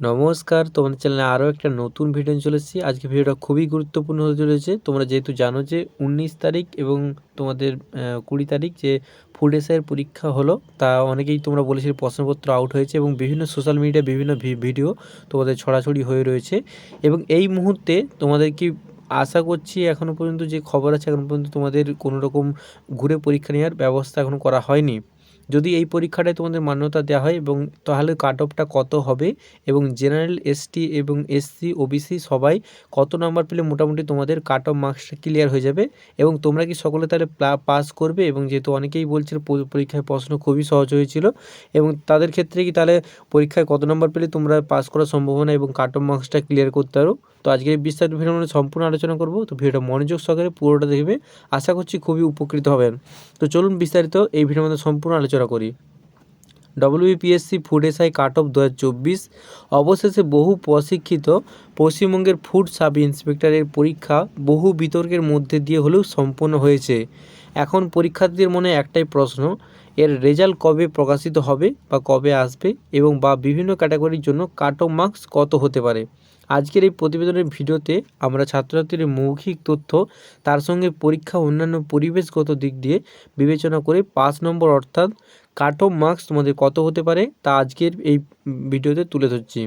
নমস্কার, তোমাদের চ্যানেলে আরও একটা নতুন ভিডিও চলে এসেছি। আজকে ভিডিওটা খুবই গুরুত্বপূর্ণ হতে চলেছে। তোমরা যেহেতু জানো যে উনিশ তারিখ এবং তোমাদের কুড়ি তারিখ যে ফুড এসআইয়ের পরীক্ষা হলো, তা অনেকেই তোমরা বলেছিলে প্রশ্নপত্র আউট হয়েছে এবং বিভিন্ন সোশ্যাল মিডিয়া বিভিন্ন ভিডিও তোমাদের ছড়াছড়ি হয়ে রয়েছে। এবং এই মুহূর্তে তোমাদের কি আশা করছি এখনও পর্যন্ত যে খবর আছে এখনও পর্যন্ত তোমাদের কোনো রকম ঘুরে পরীক্ষা নেওয়ার ব্যবস্থা এখনও করা হয়নি। যদি এই পরীক্ষাটায় তোমাদের মান্যতা দেওয়া হয় এবং তাহলে কাট অফটা কত হবে এবং জেনারেল এসটি এবং এসসি ওবিসি সবাই কত নাম্বার পেলে মোটামুটি তোমাদের কাট অফ মার্কসটা ক্লিয়ার হয়ে যাবে এবং তোমরা কি সকলে তাহলে পাস করবে? এবং যেহেতু অনেকেই বলছিল পরীক্ষায় প্রশ্ন খুবই সহজ হয়েছিল এবং তাদের ক্ষেত্রে কি তাহলে পরীক্ষায় কত নাম্বার পেলে তোমরা পাস করার সম্ভাবনা এবং কাট অফ মার্কসটা ক্লিয়ার করতে পারো? তো আজকে এই বিস্তারিত ভিডিও মানে সম্পূর্ণ আলোচনা করব। তো ভিডিওটা মনোযোগ সহকারে পুরোটা দেখবে। আশা করছি খুবই উপকৃত হবেন। তো চলুন বিস্তারিত এই ভিডিওর মধ্যে সম্পূর্ণ আলোচনা করি। WBPSC food SI cut off দু হাজার চব্বিশ, অবশেষে বহু প্রশিক্ষিত পশ্চিমবঙ্গের ফুড সাব ইন্সপেক্টরের পরীক্ষা বহু বিতর্কের মধ্যে দিয়ে হলেও সম্পন্ন হয়েছে। এখন পরীক্ষার্থীদের মনে একটাই প্রশ্ন, এর রেজাল্ট কবে প্রকাশিত হবে বা কবে আসবে এবং বা বিভিন্ন ক্যাটাগরির জন্য কাট অফ মার্কস কত হতে পারে? আজকের এই প্রতিবেদনের ভিডিওতে আমরা ছাত্রছাত্রীদের মৌখিক তথ্য, তার সঙ্গে পরীক্ষা অন্যান্য পরিবেশগত দিক দিয়ে বিবেচনা করে পাঁচ নম্বর অর্থাৎ কাট মার্কস তোমাদের কত হতে পারে তা আজকের এই ভিডিওতে তুলে ধরছি।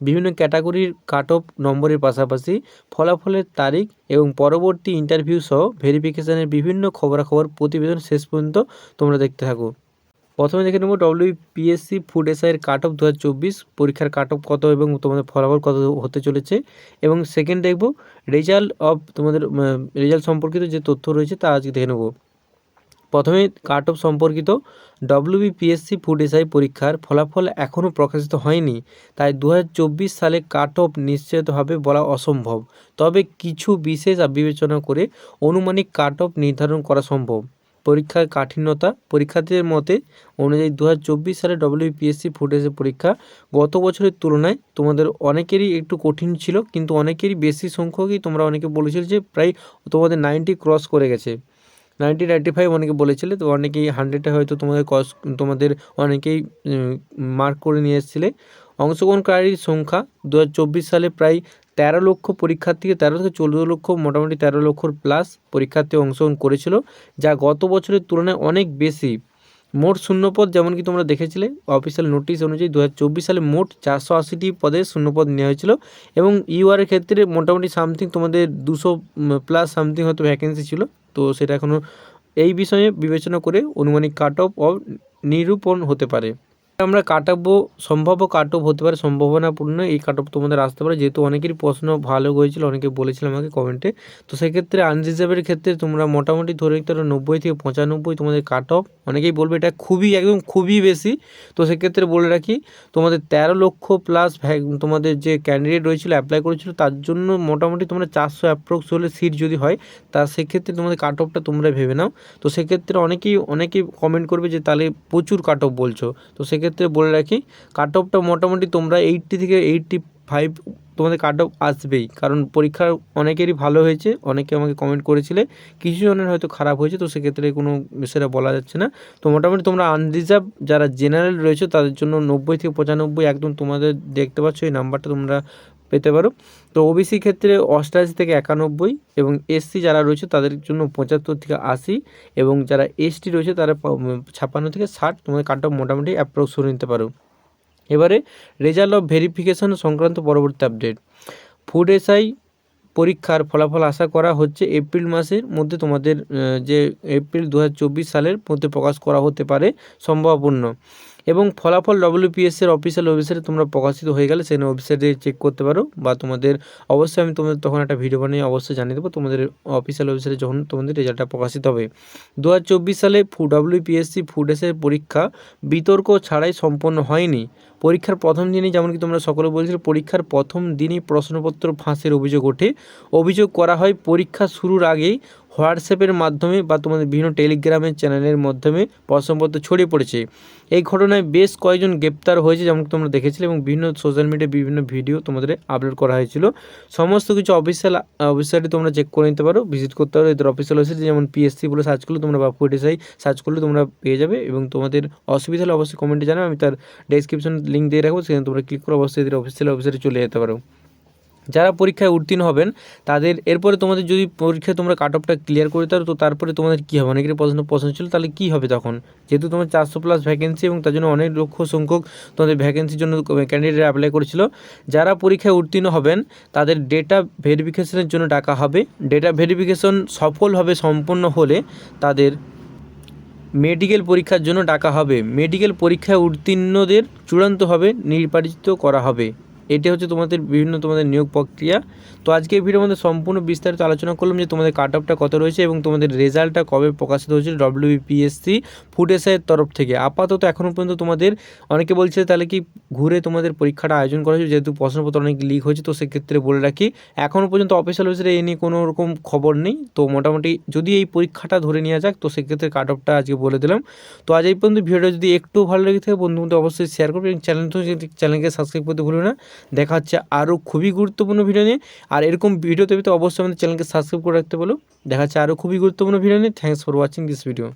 বিভিন্ন ক্যাটাগরির কাট অফ নম্বরের পাশাপাশি ফলাফলের তারিখ এবং পরবর্তী ইন্টারভিউ সহ ভেরিফিকেশানের বিভিন্ন খবরাখবর প্রতিবেদন শেষ পর্যন্ত তোমরা দেখতে থাকো। প্রথমে দেখে নেব ডব্লিউ পিএসসি ফুড এসআইয়ের কাট অফ দু হাজার চব্বিশ, পরীক্ষার কাট অফ কত এবং তোমাদের ফলাফল কত হতে চলেছে। এবং সেকেন্ড দেখব রেজাল্ট অফ তোমাদের রেজাল্ট সম্পর্কিত যে তথ্য রয়েছে তা আজকে দেখে নেব। প্রথমে কাট অফ সম্পর্কিত ডব্লিউবিপিএসসি ফুড এসআই পরীক্ষার ফলাফল এখনও প্রকাশিত হয়নি, তাই দু হাজার চব্বিশ সালে কাট অফ নিশ্চিতভাবে বলা অসম্ভব। তবে কিছু বিশেষ বিবেচনা করে অনুমানিক কাট অফ নির্ধারণ করা সম্ভব। পরীক্ষার কাঠিন্যতা পরীক্ষার্থীদের মতে অনুযায়ী দু চব্বিশ সালে ডব্লিউপিএসসি ফুটেজের পরীক্ষা গত বছরের তুলনায় তোমাদের অনেকেরই একটু কঠিন ছিল, কিন্তু অনেকেরই বেশি সংখ্যকই তোমরা অনেকে বলেছিলে যে প্রায় তোমাদের নাইনটি ক্রস করে গেছে। নাইনটি নাইনটি ফাইভ অনেকে বলেছিলে, তো অনেকেই হান্ড্রেডে হয়তো তোমাদের কস তোমাদের অনেকেই মার্ক করে নিয়ে এসেছিলে। অংশগ্রহণকারীর সংখ্যা দু হাজার চব্বিশ সালে প্রায় তেরো লক্ষ পরীক্ষার্থীকে, তেরো থেকে চোদ্দ লক্ষ, মোটামুটি তেরো লক্ষর প্লাস পরীক্ষার্থী অংশগ্রহণ করেছিল, যা গত বছরের তুলনায় অনেক বেশি। মোট শূন্যপদ যেমন কি তোমরা দেখেছিলে অফিসিয়াল নোটিশ অনুযায়ী দু হাজার চব্বিশ সালে মোট চারশো আশিটি পদে শূন্যপদ নেওয়া হয়েছিল এবং ইউআরের ক্ষেত্রে মোটামুটি সামথিং তোমাদের দুশো প্লাস সামথিং হয়তো ভ্যাকেন্সি ছিল। তো সেটা এখনও এই বিষয়ে বিবেচনা করে অনুমানিক কাট অফ নিরূপণ হতে পারে। আমরা কাটাবো সম্ভাব্য কাট অফ হতে পারে সম্ভাবনাপূর্ণ, এই কাট অফ তোমাদের আসতে পারে। যেহেতু অনেকেরই প্রশ্ন ভালো হয়েছিল, অনেকে বলেছিল আমাকে কমেন্টে তো সেক্ষেত্রে আনরিজার্ভের ক্ষেত্রে তোমরা মোটামুটি ধরে নিতে পারো নব্বই থেকে পঁচানব্বই তোমাদের কাট অফ অনেকেই বলবে এটা খুবই, একদম খুবই বেশি। তো সেক্ষেত্রে বলে রাখি, তোমাদের তেরো লক্ষ প্লাস তোমাদের যে ক্যান্ডিডেট রয়েছিল অ্যাপ্লাই করেছিল, তার জন্য মোটামুটি তোমরা চারশো অ্যাপ্রক্স হলে সিট যদি হয়, তা সেক্ষেত্রে তোমাদের কাট অফটা তোমরা ভেবে নাও। তো সেক্ষেত্রে অনেকেই অনেকেই কমেন্ট করবে যে তাহলে প্রচুর কাট অফ বলছো। তো সেক্ষেত্রে ক্ষেত্রে বলে রাখি কাট অফটা মোটামুটি তোমরা এইটটি থেকে এইটটি ফাইভ তোমাদের কাট অফ আসবেই। কারণ পরীক্ষার অনেকেরই ভালো হয়েছে, অনেকে আমাকে কমেন্ট করেছিলে, কিছু জনের হয়তো খারাপ হয়েছে, তো সেক্ষেত্রে কোনো সেটা বলা যাচ্ছে না। তো মোটামুটি তোমরা আনরিজার্ভ যারা জেনারেল রয়েছে, তাদের জন্য নব্বই থেকে পঁচানব্বই একদম তোমাদের দেখতে পাচ্ছ, এই নাম্বারটা তোমরা পেতে পারো। তো ওবিসি ক্ষেত্রে অষ্টাশি থেকে একানব্বই এবং এসসি যারা রয়েছে তাদের জন্য পঁচাত্তর থেকে আশি এবং যারা এসটি রয়েছে তারা ছাপ্পান্ন থেকে ষাট তোমাদের কাটটা মোটামুটি অ্যাপ্রোচ করে নিতে পারো। এবারে রেজাল্ট অফ ভেরিফিকেশন সংক্রান্ত পরবর্তী আপডেট ফুড এসআই পরীক্ষার ফলাফল আশা করা হচ্ছে এপ্রিল মাসের মধ্যে তোমাদের যে এপ্রিল দু হাজার চব্বিশ সালের মধ্যে প্রকাশ করা হতে পারে সম্ভাবন্য এবং ফলাফল ডব্লিউপিএসসির অফিসিয়াল ওয়েবসাইটে তোমরা প্রকাশিত হয়ে গেলে সেই ওয়েবসাইটে চেক করতে পারো বা তোমাদের, অবশ্যই আমি তোমাদের তখন একটা ভিডিও বানিয়ে অবশ্যই জানিয়ে দেবো তোমাদের অফিসিয়াল ওয়েবসাইটে যখন তোমাদের রেজাল্টটা প্রকাশিত হবে। দু হাজার চব্বিশ সালে ফু ডব্লিউপিএসসি ফুডেসের পরীক্ষা বিতর্ক ছাড়াই সম্পন্ন হয়নি। পরীক্ষার প্রথম দিনই যেমন কি তোমরা সকলে বলছিলে, পরীক্ষার প্রথম দিনই প্রশ্নপত্র ফাঁসের অভিযোগ ওঠে। অভিযোগ করা হয় পরীক্ষা শুরুর আগেই হোয়াটসঅ্যাপের মাধ্যমে বা তোমাদের বিভিন্ন টেলিগ্রামের চ্যানেলের মাধ্যমে প্রশ্নপত্র ছড়িয়ে পড়েছে। এই ঘটনায় বেশ কয়েকজন গ্রেপ্তার হয়েছে যেমন তোমরা দেখেছিলে এবং বিভিন্ন সোশ্যাল মিডিয়ায় বিভিন্ন ভিডিও তোমাদের আপলোড করা হয়েছিল। সমস্ত কিছু অফিসিয়াল ওয়েবসাইটে তোমরা চেক করে নিতে পারো ভিজিট করতে পারো, এদের অফিসিয়াল ওয়েবসাইট যেমন পিএসসি বলে সার্চ করলে তোমরা বা ফুডিসাই সার্চ করলে তোমরা পেয়ে যাবে এবং তোমাদের অসুবিধা হলে অবশ্যই কমেন্টে জানাবে, আমি তার ডেসক্রিপশন লিঙ্ক দিয়ে রাখব, সেখানে তোমরা ক্লিক করে অবশ্যই এদের অফিসিয়াল ওয়েবসাইটে চলে যেতে পারো। যারা পরীক্ষায় উত্তীর্ণ হবেন, তাদের এরপরে তোমাদের যদি পরীক্ষায় তোমরা কাট অফটা ক্লিয়ার করে তো তারপরে তোমাদের কী হবে? অনেকের প্রশ্ন প্রশ্ন ছিল, তাহলে কী হবে তখন? যেহেতু তোমার চারশো প্লাস ভ্যাকেন্সি এবং তার জন্য অনেক লক্ষ সংখ্যক তোমাদের ভ্যাকেন্সির জন্য ক্যান্ডিডেট অ্যাপ্লাই করেছিল। যারা পরীক্ষায় উত্তীর্ণ হবেন, তাদের ডেটা ভেরিফিকেশনের জন্য ডাকা হবে। ডেটা ভেরিফিকেশন সফলভাবে সম্পন্ন হলে তাদের মেডিকেল পরীক্ষার জন্য ডাকা হবে। মেডিকেল পরীক্ষায় উত্তীর্ণদের চূড়ান্তভাবে নির্বাচিত করা হবে। এটি হচ্ছে তোমাদের বিভিন্ন তোমাদের নিয়োগ প্রক্রিয়া। তো আজকে ভিডিওর মধ্যে সম্পূর্ণ বিস্তারিত আলোচনা করলাম যে তোমাদের কাট অফটা কত রয়েছে এবং তোমাদের রেজাল্টটা কবে প্রকাশিত হয়েছিল ডব্লিউবিপিএসসি এসআইয়ের তরফ থেকে। আপাতত এখনও পর্যন্ত তোমাদের, অনেকে বলছে তাহলে কি ঘুরে তোমাদের পরীক্ষাটা আয়োজন করা হয়েছে? যেহেতু প্রশ্নপত্র অনেক লিক হয়েছে, তো সেক্ষেত্রে বলে রাখি এখনও পর্যন্ত অফিসিয়াল ওয়েবসাইটে এই নিয়ে কোনো রকম খবর নেই। তো মোটামুটি যদি এই পরীক্ষাটা ধরে নেওয়া যাক, তো সেক্ষেত্রে কাট অফটা আজকে বলে দিলাম। তো আজ এই পর্যন্ত ভিডিওটা যদি একটু ভালো লেগে থাকে বন্ধু অবশ্যই শেয়ার করবে এবং চ্যানেল চ্যানেলকে সাবস্ক্রাইব করতে ভুলবে না। দেখা হচ্ছে আরও খুবই গুরুত্বপূর্ণ ভিডিও নিয়ে। আর এরকম ভিডিও তবে তো অবশ্যই আমাদের চ্যানেলকে সাবস্ক্রাইব করে রাখতে বলো। দেখা হচ্ছে আরও খুবই গুরুত্বপূর্ণ ভিডিও নিয়ে। Thanks for watching this video